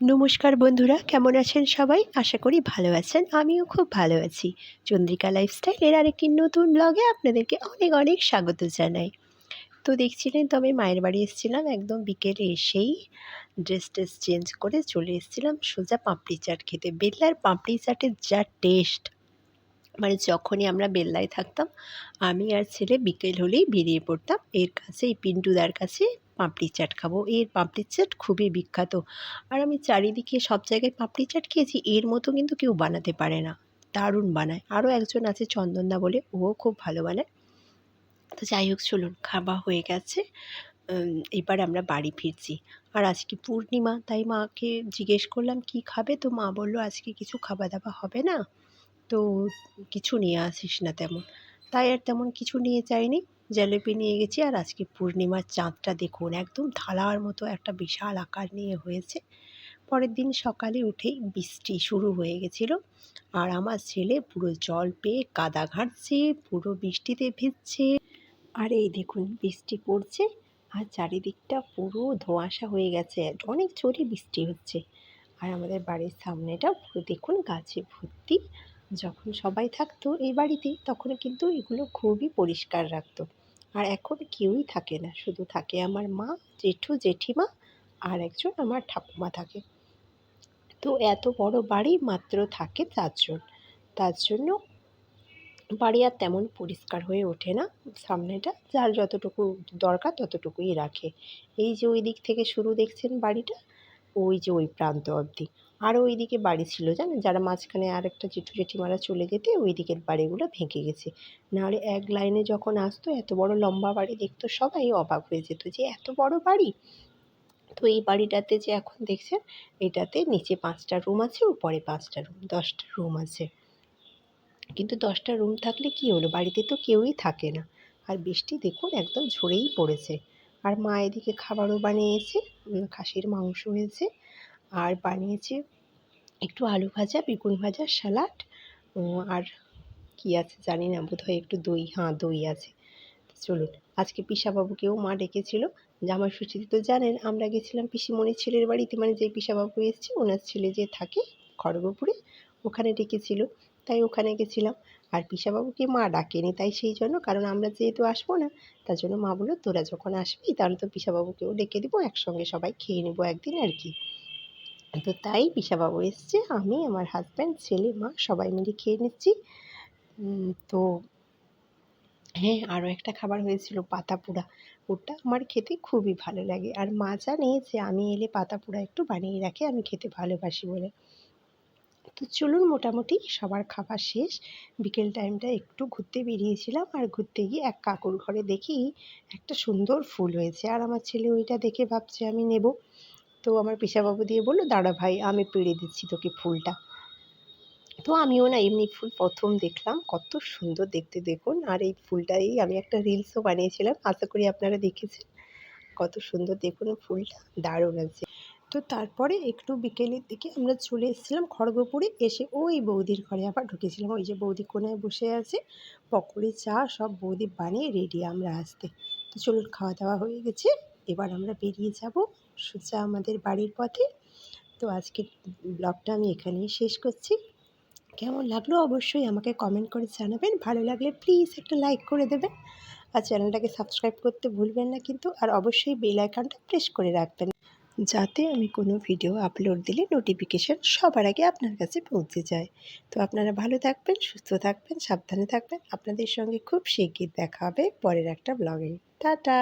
নমস্কার বন্ধুরা, কেমন আছেন সবাই? আশা করি ভালো আছেন, আমিও খুব ভালো আছি। চন্দ্রিকা লাইফস্টাইলের আরেকটি নতুন ব্লগে আপনাদেরকে অনেক অনেক স্বাগত জানাই। তো দেখছিলেন তো আমি মায়ের বাড়ি এসেছিলাম, একদম বিকেলে এসেই ড্রেস ট্রেস চেঞ্জ করে চলে এসেছিলাম সোজা পাপড়ি চাট খেতে। বেল্লার পাপড়ি চাটের যা টেস্ট মানে যখনই আমরা বেল্লায় থাকতাম, আমি আর ছেলে বিকেল হলেই বেরিয়ে পড়তাম। এর কাছে এই পিন্টুদার কাছে পাপড়ি চাট খাব। এর পাপড়ি চাট খুবই বিখ্যাত। আর আমি চারিদিকে সব জায়গায় পাপড়ি চাট খেয়েছি, এর মতো কিন্তু কেউ বানাতে পারে না। দারুণ বানায়। আরও একজন আছে চন্দনদা বলে, ও খুব ভালো বানায়। তো যাই হোক, চলুন, খাওয়া হয়ে গেছে। এবার আমরা বাড়ি ফিরছি। আর আজকে পূর্ণিমা, তাই মাকে জিজ্ঞেস করলাম, কি খাবে? তো মা বলল, আজকে কিছু খাওয়া দাওয়া হবে না। তো কিছু নিয়ে আসিস না তেমন। তাই আর তেমন কিছু নিয়ে যাইনি জিলিপি নিয়ে গেছি আর আজকে পূর্ণিমার চাঁদটা দেখুন, একদম থালার মতো একটা বিশাল আকার নিয়ে হয়েছে। পরের দিন সকালে উঠেই বৃষ্টি শুরু হয়ে গেছিল আর আমার ছেলে পুরো জল পেয়ে কাদা ঘাঁটছে, পুরো বৃষ্টিতে ভিজছে। আর এই দেখুন বৃষ্টি পড়ছে আর চারিদিকটা পুরো ধোঁয়াশা হয়ে গেছে, অনেক জোরে বৃষ্টি হচ্ছে। আর আমাদের বাড়ির সামনেটা পুরো দেখুন গাছে ভর্তি, যখন সবাই থাকতো এই বাড়িতে তখন কিন্তু এগুলো খুবই পরিষ্কার রাখতো। আর এখন কেউই থাকে না। শুধু থাকে আমার মা, জেঠু, জেঠিমা আর একজন আমার ঠাকুমা থাকে। তো এত বড় বাড়ি মাত্র থাকে চারজন। তার জন্য বাড়ি আর তেমন পরিষ্কার হয়ে ওঠে না সামনেটা। যার যতটুকু দরকার ততটুকুই রাখে। এই যে ওই দিক থেকে শুরু দেখছেন বাড়িটা, ওই যে ওই প্রান্ত অবধি। আরও ওইদিকে বাড়ি ছিল জানেন? যারা মাঝখানে আর একটা জেঠু জেঠিমারা চলে যেতে ওই দিকের বাড়িগুলো ভেঙে গেছে। নাহলে এক লাইনে যখন আসতো, এত বড় লম্বা বাড়ি দেখতো সবাই অবাক হয়ে যেত যে, এত বড় বাড়ি? তো এই বাড়িটাতে যে এখন দেখছেন, এটাতে নিচে পাঁচটা রুম আছে, উপরে পাঁচটা রুম, দশটা রুম আছে। কিন্তু দশটা রুম থাকলে কি হলো? বাড়িতে তো কেউই থাকে না। আর বৃষ্টি দেখুন একদম ঝরেই পড়েছে। আর মা এদিকে খাবারও বানিয়েছে খাসির মাংস হয়েছে, আর বানিয়েছে একটু আলু ভাজা, বেগুন ভাজা স্যালাড আর কি আছে জানি না, বোধহয় একটু দই হ্যাঁ দই আছে। চলুন, আজকে পিসাবাবুকেও মা ডেকেছিল। জামাই ষষ্ঠীতে তো জানেন, আমরা গেছিলাম পিসিমণির ছেলের বাড়িতে মানে যে পিসাবাবু এসছে, ওনার ছেলে যে থাকে খড়গপুরে, ওখানে ডেকেছিল। তাই ওখানে গেছিলাম। আর পিসাবাবুকে মা ডাকেনি তাই সেই জন্য, কারণ আমরা যেহেতু আসব না, তার জন্য মা বলল, তোরা যখন আসবি, তাহলে তো পিসাবাবুকেও ডেকে দেবো, একসঙ্গে সবাই খেয়ে নেব একদিন আর কি। তো তাই পিসাবাবু এসছে, আমি, আমার হাজব্যান্ড ছেলে, মা, সবাই মিলে খেয়ে নিচ্ছি। তো হ্যাঁ আরও একটা খাবার হয়েছিল, পাতা পোড়া। ওটা আমার খেতে খুবই ভালো লাগে। আর মা জানে যে আমি এলে পাতা পোড়া একটু বানিয়ে রাখে, আমি খেতে ভালোবাসি বলে। তো চলুন, মোটামুটি সবার খাবার শেষ। বিকেল টাইমটা একটু ঘুরতে বেরিয়েছিলাম, আর ঘুরতে গিয়ে এক কাকুর ঘরে দেখি একটা সুন্দর ফুল হয়েছে। আর আমার ছেলে ওইটা দেখে ভাবছে, আমি নেব। তো আমার পিসাবাবু দিয়ে বলল, দাঁড়া ভাই, আমি পেড়ে দিচ্ছি তোকে ফুলটা। তো আমিও না এমনি ফুল প্রথম দেখলাম, কত সুন্দর দেখতে দেখুন। আর এই ফুলটাই আমি একটা রিলসও বানিয়েছিলাম, আশা করি আপনারা দেখেছেন। কত সুন্দর দেখুন ফুলটা, দারুণ আছে তো তারপরে একটু বিকেলের দিকে আমরা চলে এসেছিলাম খড়গপুরে, এসে ওই বৌদির ঘরে আবার ঢুকেছিলাম। ওই যে বৌদি কোনায় বসে আছে, পকোড়ি, চা সব বৌদি বানিয়ে রেডি আমরা আসতে। তো চলুন খাওয়া দাওয়া হয়ে গেছে, এবার আমরা বেরিয়ে যাব। সোজা আমাদের বাড়ির পথে। তো আজকের ব্লগটা আমি এখানেই শেষ করছি। কেমন লাগল অবশ্যই আমাকে কমেন্ট করে জানাবেন। ভালো লাগলে প্লিজ একটা লাইক করে দেবেন। আর চ্যানেলটাকে সাবস্ক্রাইব করতে ভুলবেন না কিন্তু। আর অবশ্যই বেল আইকনটা প্রেস করে রাখবেন। যাতে আমি কোনো ভিডিও আপলোড দিলে নোটিফিকেশান সবার আগে আপনার কাছে পৌঁছে যায়। তো আপনারা ভালো থাকবেন, সুস্থ থাকবেন, সাবধানে থাকবেন। আপনাদের সঙ্গে খুব শিগগির দেখা হবে পরের একটা ব্লগে টাটা!